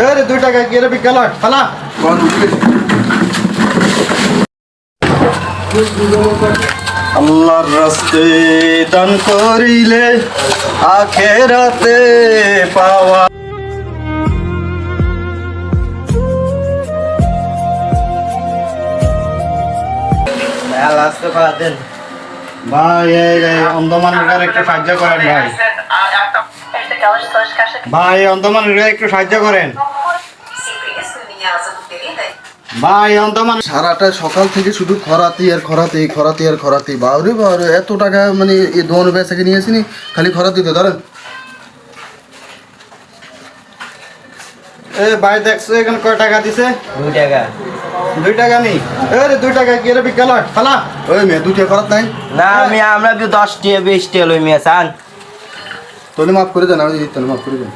এ রে দুই টাকা কি রে বিকালট ফালা আল্লাহর রাস্তে দান করিলে আখেরাতে পাওয়া ভাই এই এই অন্ধ মানুষের একটু সাহায্য করেন ভাই। ভাই অন্ধ মানুষের একটু সাহায্য করেন. ভাই অন্ধ মানুষ সারাটা সকাল থেকে শুধু খরাতি আর খরাতি খরাতি আর খরাতি। বাউরে বাউরে এত টাকা মানে এই দোকানে বেচাকে নিয়ে আসিনি খালি খরাতি তো ধরেন এ ভাই দেখছ এখানে কয় টাকা দিছে? দুই টাকা। দুই টাকা নি? এ রে দুই টাকা কি রে বিকালট ফালা ওই মেয়ে দুটো খরাত নাই? না আমি আমরা কি দশ টিয়া বিশ টিয়া লই মিয়া চান। তাহলে মাফ করে দেন আমি দিতে মাফ করে দেন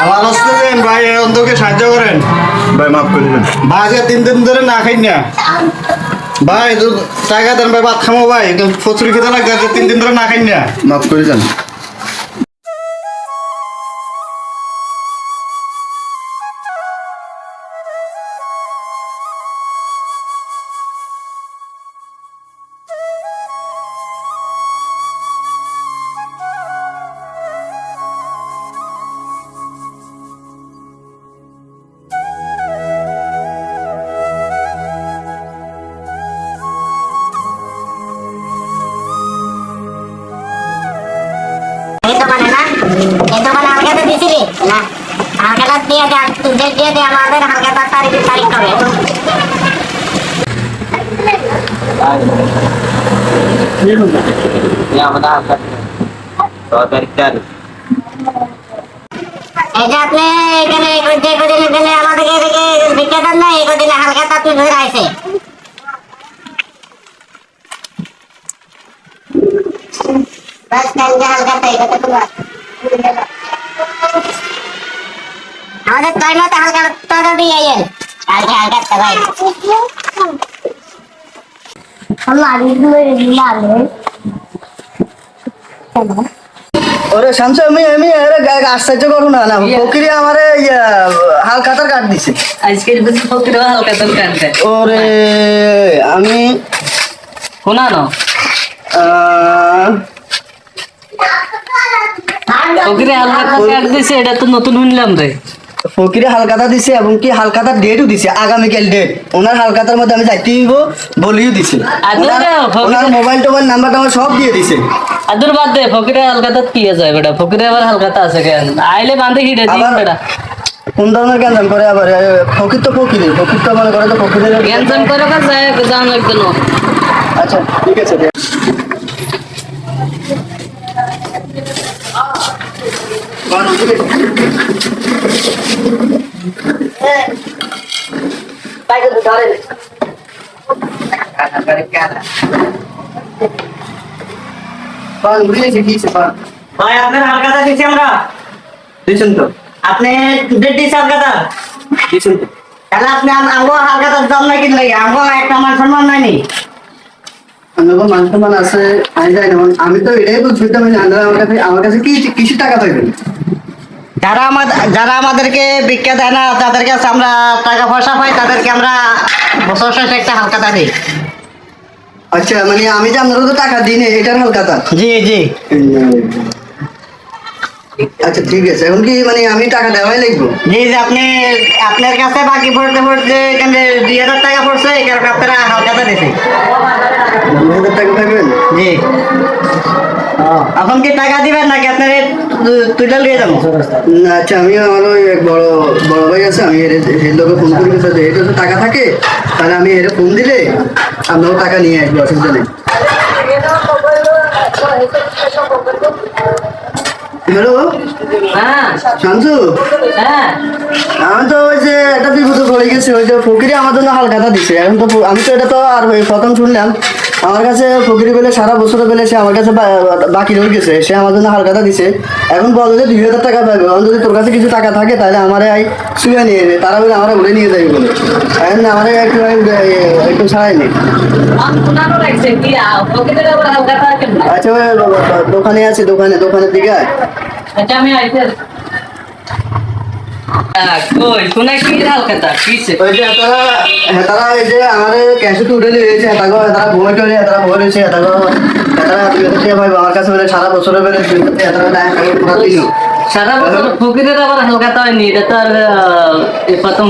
আমার ভাই অন্ধকে সাহায্য করেন। ভাই মাফ করে দেন। ভাই আজকে তিন দিন ধরে না খাই না। ভাই দু- টাকা দেন ভাই ভাত খামো ভাই। ফচুরি খেতে লাগছে তিন দিন ধরে না খাই না। মাফ করে দেন। দোকানে হালকাটা দিছিলি না হালকাটা দিয়ে দে ডেট দিয়ে দে আমাদের হালকাটা তারিখ তারিখ হবে। হালকা যে কদিন গেলে আমাদেরকে এদিকে বিক্রি দেন না এই কদিনে হালকাটা আপনি ধরে আছে বাস কালকে হালকাটা এটা তো তোমার আমাদের তোর মতো হালকা টাকা দিয়ে আইয়েন কালকে হালকাটা ভাই আল্লাহ আল্লাহ। ওরে শামসু আমি আমি আরে আশ্চর্য করো না না ফকিরে আমারে হাল খাতার কাট দিছে। আজকের বেশি ফকির হালকা তোর কাটতে ওরে আমি শোনা না ফকিরে হালকা কাট দিছে এটা তো নতুন শুনলাম রে। ফকিরে হালকাতা দিছে এবং কি হালকাতার ডেটও দিছে আগামীকাল ডেট ওনার হালকাতার মধ্যে আমি যাইতে দিব বলিও দিছে। ওনার- মোবাইল টোবাইল নাম্বার টাম্বার সব দিয়ে দিছে। আদুর বাদ দে ফকিরে হালকাতা কি আছে বেটা? ফকিরে আবার হালকাতা আছে কেন? আইলে বান্ধে হিটে দিন বেটা। কোন ধরনের জ্ঞান করে আবার? ফকির তো ফকিরে ফকির তো মনে করে তো ফকিরের জ্ঞান করে কাজ যায় জান লাগবে না। আচ্ছা ঠিক আছে দেখ। ভাই আপনার দিচ্ছি আমরা। তো। আপনি দিচ্ছি তো। তাহলে আপনি আম- আমগো দাম নাই কিনলে আমগো একটা মান সম্মান নাইনি। আমাকে মান সম্মান আছে আমি যাই আমি তো এটাই বলছি তো আমার কাছে আমার কাছে কি কিছু টাকা পাইবেন? যারা আমাদের যারা আমাদেরকে ভিক্ষা দেয় না তাদের কাছে আমরা টাকা পয়সা পাই তাদেরকে আমরা বছর শেষে একটা হালকাতা দিই আচ্ছা মানে আমি যে আপনার তো টাকা দিই না এটার হালকাতা জি জি। আচ্ছা ঠিক আছে। এখন কি মানে আমি টাকা দেওয়াই লাগবো? জি জি আপনি আপনার কাছে বাকি পড়তে পড়তে এখানে দুই হাজার টাকা পড়ছে এই কারণে আপনারা হালকাতা দিছি দুই হাজার টাকা পাইবেন? জি। এখন কি টাকা দিবেন নাকি আপনার তুইটা নিয়ে যাব আচ্ছা আমি আমার ওই এক বড় বড় ভাই আছে আমি এর লোকে ফোন করে দিতে এর যদি টাকা থাকে তাহলে আমি এর ফোন দিলে আপনারও টাকা নিয়ে আসব অসুবিধা নেই। হ্যালো হ্যাঁ। শামসু হ্যাঁ। আমি তো ওই যে একটা বিপদে পড়ে গেছি ওই যে ফকিরি আমার জন্য হালখাতা দিছে এখন তো আমি তো এটা তো আর প্রথম শুনলাম। আমার কাছে ফকিরি বেলে সারা বছর বেলে সে আমার কাছে বাকি রয়ে গেছে। সে আমার জন্য হালখাতা দিছে। এখন বল যে দুই হাজার টাকা পাবে। এখন যদি তোর কাছে কিছু টাকা থাকে, তাহলে আমারে আই শুয়ে নিয়ে নেবে তারা বলে আমার উড়ে নিয়ে যাবে বলে এখন আমারে একটু একটু ছাড়াই নি। আচ্ছা দোকানে আছে, দোকানে দোকানের দিকে আচ্ছা আমি আইতে কই? কোনা কি হালখাতা কিছে ওই যে তারা তারা এই যে আমাদের ক্যাশে উঠে দিয়েছে তাকে তারা ঘুমে টলে তারা ভয় রয়েছে তাকে তারা দুই ভাই আমার কাছে বলে সারা বছরের বেলে দুই হাজার টাকা তারা পুরো দিন সারা বছর ফকিরের আবার হালখাতা হয়নি এটা তো আর আহ, এ প্রথম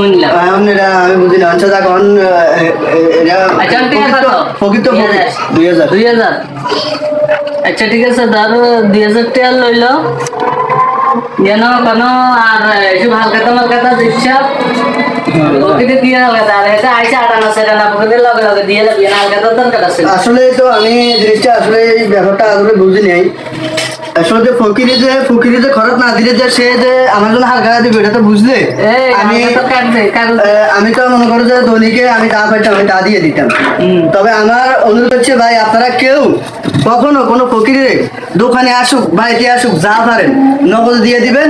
এটা আমি বুঝি না আচ্ছা এখন আচ্ছা ঠিক আছে ফকির তো দুই হাজার। দুই হাজার। আচ্ছা ঠিক আছে ধর দুই হাজার টাকা লইল। যেন কোনো আর এসব হালখাতা মালখাতা দিচ্ছে। ফকিরে দিয়ে হালখাতা আর এটা আইসা আটানা সেটানা ফকিরের লগে লগে দিয়ে যাবি না হালখাতার দরকার আছে। আসলে তো আমি জিনিসটা আসলে এই ব্যাপারটা আসলে বুঝি নাই। আসলে যে ফকিরি যে ফকিরি যে খরচ না দিলে যে সে যে আমার জন্য হালকা দিবে এটা তো বুঝলে? আমি আমি তো মনে করো যে ধনীকে আমি তা পাইতাম আমি তা দিয়ে দিতাম। তবে আমার অনুরোধ হচ্ছে ভাই আপনারা কেউ কখনো কোনো ফকিরে দোকানে আসুক বাড়িতে আসুক যা পারেন নগদ দিয়ে দিবেন।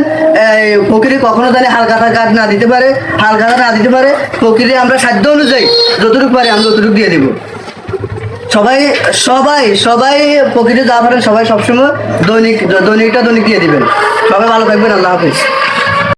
ফকিরে কখনো তাহলে হালখাতা কাঠ না দিতে পারে হালখাতা না দিতে পারে। ফকিরে আমরা সাধ্য অনুযায়ী যতটুকু পারি আমরা ততটুকু দিয়ে দেবো। সবাই সবাই সবাই প্রকৃতি যা পারেন সবাই সবসময় দৈনিক, দৈনিকটা দৈনিক দিয়ে দিবেন। সবাই ভালো থাকবেন, আল্লাহ হাফিজ।